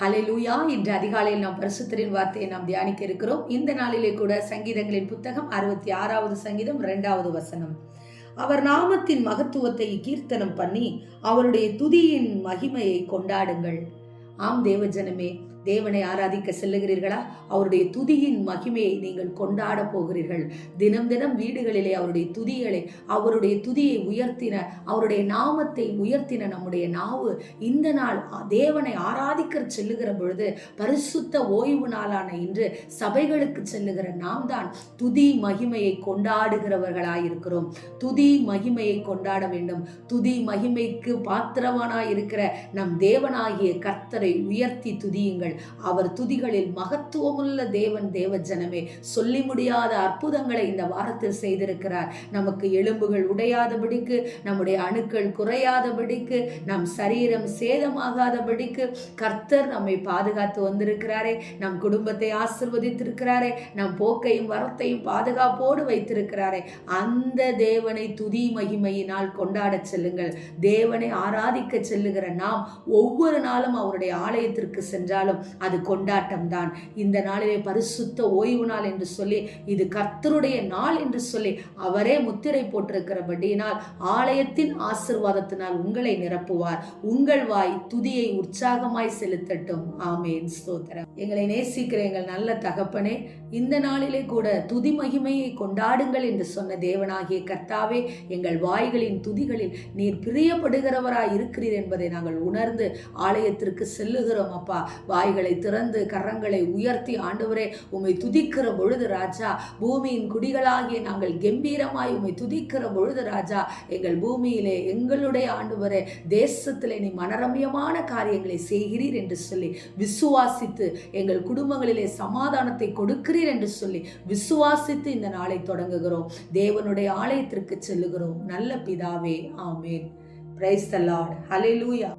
ஹalleluya. இன்று அதிகாலையில் நாம் பரிசுத்தரின் வார்த்தையை நாம் தியானிக்க இருக்கிறோம். இந்த நாளிலே கூட சங்கீதங்களின் புத்தகம் அறுபத்தி ஆறாவது சங்கீதம் இரண்டாவது வசனம். அவர் நாமத்தின் மகத்துவத்தை கீர்த்தனம் பண்ணி அவருடைய துதியின் மகிமையை கொண்டாடுங்கள். ஆம் தேவஜனமே தேவனை ஆராதிக்க செல்லுகிறீர்களா? அவருடைய துதியின் மகிமையை நீங்கள் கொண்டாட போகிறீர்கள். தினம் தினம் வீடுகளிலே அவருடைய துதிகளை அவருடைய துதியை உயர்த்தின அவருடைய நாமத்தை உயர்த்தின நம்முடைய நாவு இந்த நாள் தேவனை ஆராதிக்க செல்லுகிற பொழுது பரிசுத்த ஓய்வு நாளான இன்று சபைகளுக்கு செல்லுகிற நாம் தான் துதி மகிமையை கொண்டாடுகிறவர்களாயிருக்கிறோம். துதி மகிமையை கொண்டாட வேண்டும். துதி மகிமைக்கு பாத்திரவானாய் இருக்கிற நம் தேவனாகிய கர்த்தரை உயர்த்தி துதியுங்கள். அவர் துதிகளில் மகத்துவமுள்ள தேவன் தேவ ஜனமே சொல்லி முடியாத அற்புதங்களை இந்த வாரத்தில் செய்திருக்கிறார். நமக்கு எலும்புகள் உடையாதபடிக்கு நம்முடைய அணுக்கள் குறையாதபடிக்கு நம் சரீரம் சேதமாகாதபடிக்கு கர்த்தர் நம்மை பாதுகாத்து வந்திருக்கிறாரே. நம் குடும்பத்தை ஆசிர்வதித்திருக்கிறாரே. நம் போக்கையும் வரத்தையும் பாதுகாப்போடு வைத்திருக்கிறாரே. அந்த தேவனை துதி மகிமையினால் கொண்டாடச் செல்லுங்கள். தேவனை ஆராதிக்க செல்லுகிற நாம் ஒவ்வொரு நாளும் அவருடைய ஆலயத்திற்கு சென்றாலும் அது கொண்டாட்டம்தான். இந்த நாளிலே பரிசுத்த ஓய்வு நாள் என்று சொல்லி இது கர்த்தருடைய நாள் என்று சொல்லி அவரே முத்திரை போட்டிருக்கிறபடியினால் ஆலயத்தின் ஆசிர்வாதத்தினால் உங்களை நிரப்புவார். உங்கள் வாய் துதியை உற்சாகமாய் செலுத்தட்டும். ஆமேன். ஸ்தோத்திரம். எங்களை நேசிக்கிற எங்கள் நல்ல தகப்பனே இந்த நாளிலே கூட துதி மகிமையை கொண்டாடுங்கள் என்று சொன்ன தேவனாகிய கர்த்தாவே எங்கள் வாய்களின் துதிகளில் நீர் பிரியப்படுகிறவராய் இருக்கிறீர் என்பதை நாங்கள் உணர்ந்து ஆலயத்திற்கு செல்லுகிறோம் அப்பா. வாய் வாய்களை திறந்து கரங்களை உயர்த்தி ஆண்டவரே உம்மை துதிக்கிற பொழுது ராஜா பூமியின் குடிகளாகிய நாங்கள் கம்பீரமாய் உம்மை துதிக்கிற பொழுது ராஜா எங்கள் பூமியிலே எங்களுடைய ஆண்டவரே தேசத்திலே நீ மனரம்யமான காரியங்களை செய்கிறீர் என்று சொல்லி விசுவாசித்து எங்கள் குடும்பங்களிலே சமாதானத்தை கொடுக்கிறீர் என்று சொல்லி விசுவாசித்து இந்த நாளை தொடங்குகிறோம். தேவனுடைய ஆலயத்திற்கு செல்லுகிறோம். நல்ல பிதாவே ஆமேன். Praise the Lord hallelujah